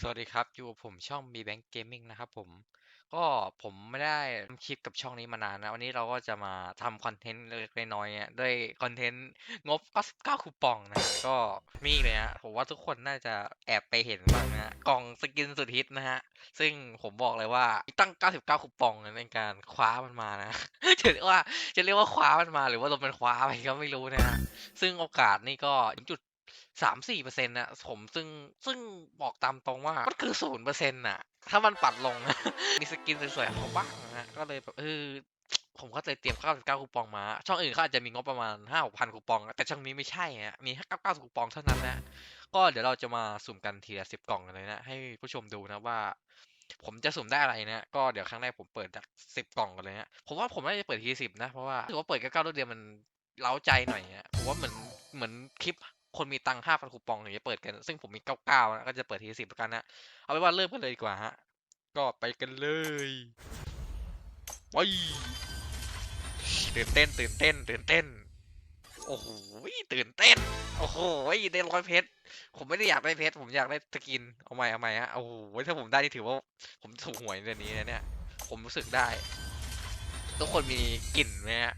สวัสดีครับ อยู่กับผมช่อง B Bank Gaming นะครับผม ก็ผมไม่ได้ทำคลิปกับช่องนี้มานานนะ วันนี้เราก็จะมาทำคอนเทนต์เล็กๆน้อยๆเนี่ยด้วยคอนเทนต์งบ 99 คูปองนะ ก็มีเลยฮะผมว่าทุกคนน่าจะแอบไปเห็นบ้างนะฮะกล่องสกินสุดฮิตนะฮะ ซึ่งผมบอกเลยว่าตั้ง 99 คูปองในการคว้ามันมานะจะเรียกว่าจะเรียกว่าคว้ามันมาหรือว่าเราเป็นคว้าไปก็ไม่รู้นะฮะซึ่งโอกาสนี่ก็จุด สามสี่เปอร์เซ็นต์นะผมซึ่งซึ่งบอกตามตรงว่า มันคือศูนย์เปอร์เซ็นต์น่ะ ถ้ามันปัดลงมีสกินสวยๆเขาบ้างนะก็เลยแบบเออผมก็เลยเตรียม 99 คูปองมา ช่องอื่นเขาอาจจะมีงบประมาณ 5 6พันคูปอง แต่ช่องนี้ไม่ใช่ฮะมีแค่99 คูปองเท่านั้นนะ ก็เดี๋ยวเราจะมาสุ่มกันทีละ10 กล่องกันเลยนะ ให้ผู้ชมดูนะว่า ผมจะสุ่มได้อะไรนะ ก็เดี๋ยวครั้งแรกผมเปิดจากสิบกล่องกันเลยฮะผมว่าผมน่าจะเปิดทีสิบนะ เพราะว่าถือว่าเปิดก้าวๆรวดเดียวมันเล้าใจหน่อยฮะผมว่าเหมือนเหมือนคลิป คนมีตังค์ห้าพันคูปองถึงจะเปิดกัน ซึ่งผมมีเก้าเก้านะก็จะเปิดทีสิบกันนะ เอาไปนว่าเริ่มกันเลยดีกว่าฮะ ก็ไปกันเลยไปตื่นเต้น ตื่นเต้น ตื่นเต้น โอ้โหตื่นเต้น โอ้โหได้ร้อยเพชร ผมไม่ได้อยากได้เพชร ผมอยากได้สกิน เอาใหม่เอาใหม่ฮะ โอ้โห ถ้าผมได้นี่ถือว่าผมถูกหวยเดือนนี้นะเนี่ย ผมรู้สึกได้ ทุกคนมีกลิ่นไหมฮะ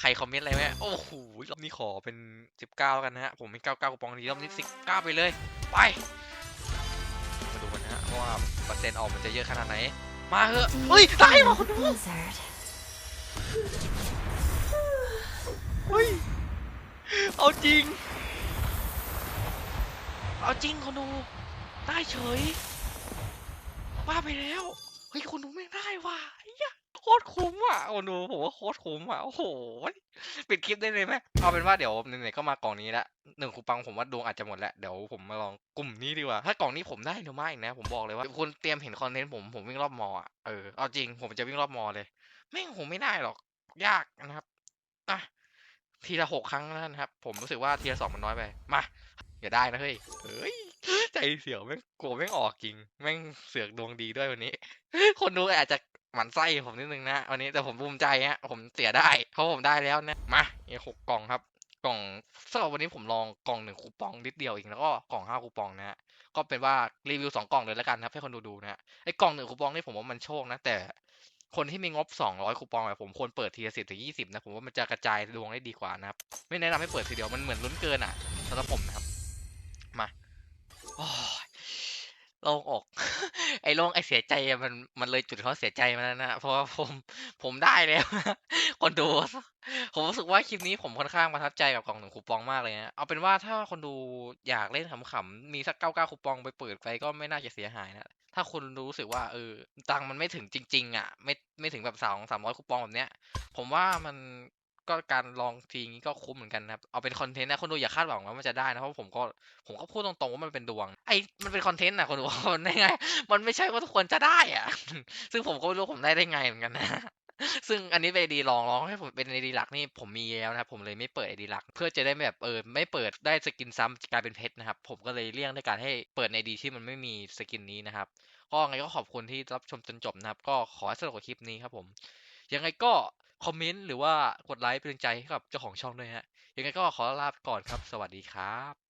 ใครคอมเมนต์อะไรไหมโอ้โหรอบนี้ขอเป็นสิบเก้ากันนะฮะ ผมมีเก้าเก้าคูปองนี้รอบนี้สิบเก้าไปเลย ไป มาดูกันนะฮะว่าเปอร์เซ็นต์ออกมันจะเยอะขนาดไหน มาเถอะ เฮ้ยได้มาคนดู Blizzard. เฮ้ย เอาจริง เอาจริงคนดู ได้เฉยว่าไปแล้ว เฮ้ยคนดูไม่งได้ว่ะไอ้เหี้ย โคตรคุ้มอะคนดูผมว่าโคตรคุ้มอะโอ้โหปิดคลิปได้เลยไหมเอาเป็นว่าเดี๋ยวไหนๆก็มากล่องนี้ละหนึ่งคูปังผมว่าดวงอาจจะหมดแล้วเดี๋ยวผมมาลองกลุ่มนี้ดีกว่า ถ้ากล่องนี้ผมได้หรือไม่นะ ผมบอกเลยว่าคุณเตรียมเห็นคอนเทนต์ผมผมวิ่งรอบมออะเออเอาจริงผมจะวิ่งรอบมอเลยแม่งผมไม่ได้หรอกยากนะครับอะทีละหกครั้งนะครับ ผมรู้สึกว่าทีละสองมันน้อยไปมา อย่าได้นะเฮ้ยเฮ้ยใจเสียวแม่งกลัวแม่งออกจริง แม่งเสือกดวงดีด้วยวันนี้ คนดูอาจจะหมั่นไส้ผมนิดนึงนะวันนี้แต่ผมภูมิใจฮะผมเสียได้เพราะผมได้แล้วนะมาอีกหกกล่องครับกล่องสำหรับวันนี้ผมลองกล่องหนึ่งคูปองนิดเดียวเองแล้วก็กล่องห้าคูปองนะฮะก็เป็นว่ารีวิวสองกล่องเลยแล้วกันครับให้คนดูดูนะไอ้กล่องหนึ่งคูปองนี่ผมว่ามันโชคนะ แต่คนที่มีงบ200คูปองแบบผมควรเปิดทีละสิบถึงยี่สิบนะผมว่ามันจะกระจายดวงได้ดีกว่านะครับไม่แนะนำให้เปิดทีเดียวมันเหมือนลุ้นเกินอะสำหรับผมนะครับ โอ้ยโล่งอก ไอ้โล่งไอ้เสียใจอะมันมันเลยจุดเขาเสียใจมาแล้วนะเพราะว่าผมผมได้แล้วคนดู ผมรู้สึกว่าคลิปนี้ผมค่อนข้างประทับใจกับกล่องหนึ่งคูปองมากเลยนะเอาเป็นว่าถ้าคนดูอยากเล่นขำๆมีสักเก้าเก้าคูปองไปเปิดไปก็ไม่น่าจะเสียหายนะถ้าคุณรู้สึกว่าเออตังค์มันไม่ถึงจริง ๆ อะ ไม่ไม่ถึงแบบสองสามร้อยคูปองแบบเนี้ย ผมว่ามัน ก็การลองทีนี้ก็คุ้มเหมือนกันครับ เอาเป็นคอนเทนต์นะคนดูอย่าคาดหวังว่ามันจะได้นะเพราะผมก็ผมก็พูดตรงๆว่ามันเป็นดวง ไอ้มันเป็นคอนเทนต์นะคนดูมันได้ไง มันไม่ใช่ว่าทุกคนจะได้อะ ซึ่งผมก็ไม่รู้ผมได้ได้ไงเหมือนกันนะซึ่งอันนี้เป็นไอดีลองลองให้ผมเป็นไอดีหลักนี่ผมมีแล้วนะครับผมเลยไม่เปิดไอดีหลัก เพื่อจะได้แบบเออไม่เปิดได้สกินซ้ำกลายเป็นเพชรนะครับ ผมก็เลยเลี่ยงด้วยการให้เปิดในดีที่มันไม่มีสกินนี้นะครับก็ไงก็ขอบคุณที่รับชมจนจบนะครับ ก็ขอให้สนุกกับคลิปนี้ครับผมยังไงก็ คอมเมนต์หรือว่ากดไลค์เป็นกำลังใจให้กับเจ้าของช่องด้วยฮะยังไงก็ขอลาไปก่อนครับ สวัสดีครับ